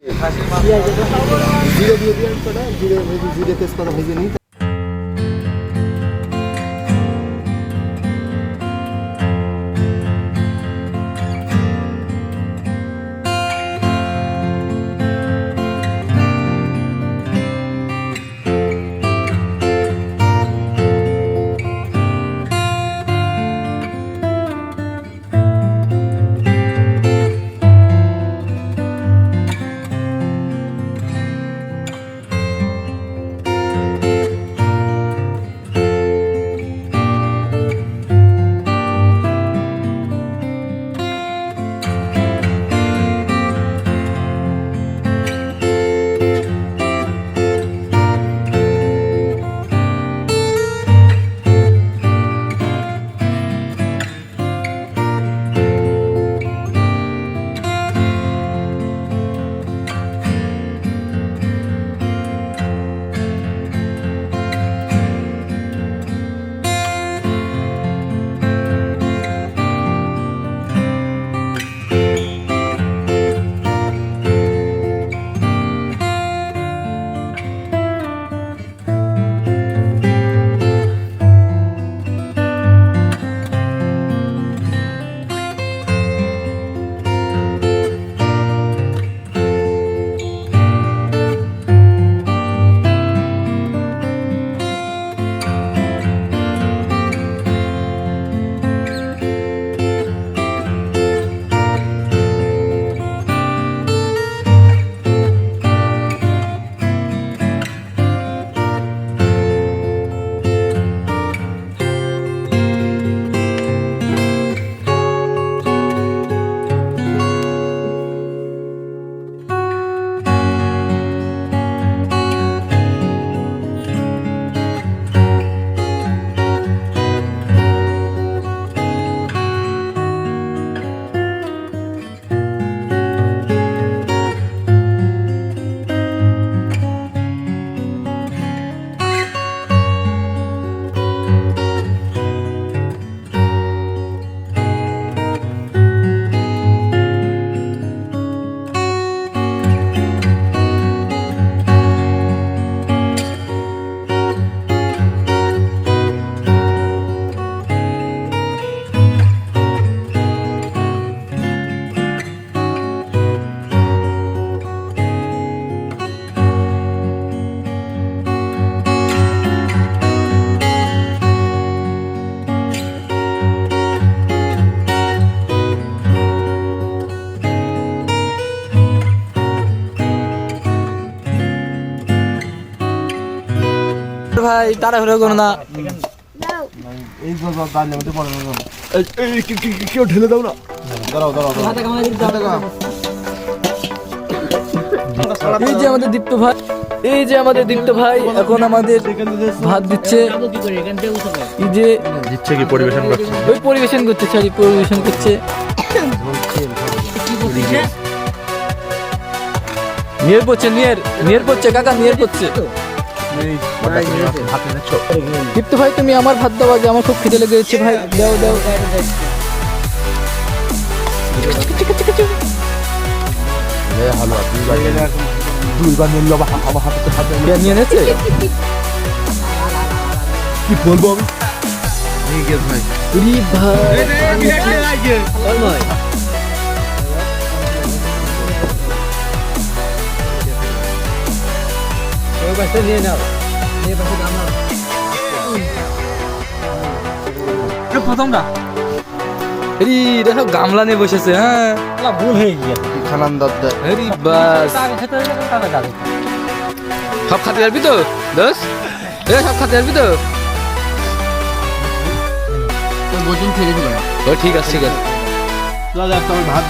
জিরে দিয়ে দিয়ে জিরে ভেজে জিরে তেজপাতা ভেজে নিই ভাই তাড়াহুড়ো করো না। এই বাবা দাঁড়িয়ে মধ্যে পড়ে না এই এই কি- কি- কেউ ঢেলে দাও না? দাঁড়াও দাঁড়াও এই যে আমাদের দীপ্ত ভাই এই যে আমাদের দীপ্ত ভাই এখন আমাদের ভাত দিচ্ছে। এই যে দিচ্ছে কি পরিবেশন করছে? ওই পরিবেশন করছে সরি পরিবেশন করছে। নিয়ের পড়ছে নিয়ের নিয়ের পড়ছে কাকা নিয়ের পড়ছে। দীপ্ত ভাই তুমি আমার ভাত দাও আগে আমার খুব খিদে লেগে যাচ্ছে ভাই। দাও দাও। কে নিয়ে নিয়েছে কি বলব আমি নিয়ে গেছ ভাই উরি ভাই প্রথমটা। আরে দেখো গামলা নিয়ে বসেছে হ্যাঁ। ভুল হয়ে গিয়ে। খানান আরে বাস। গাড়ি সব খাতে পারবি তো? দোষ এ সব খাতে পারবি তো? ও ঠিক আছে ঠিক আছে। ভাত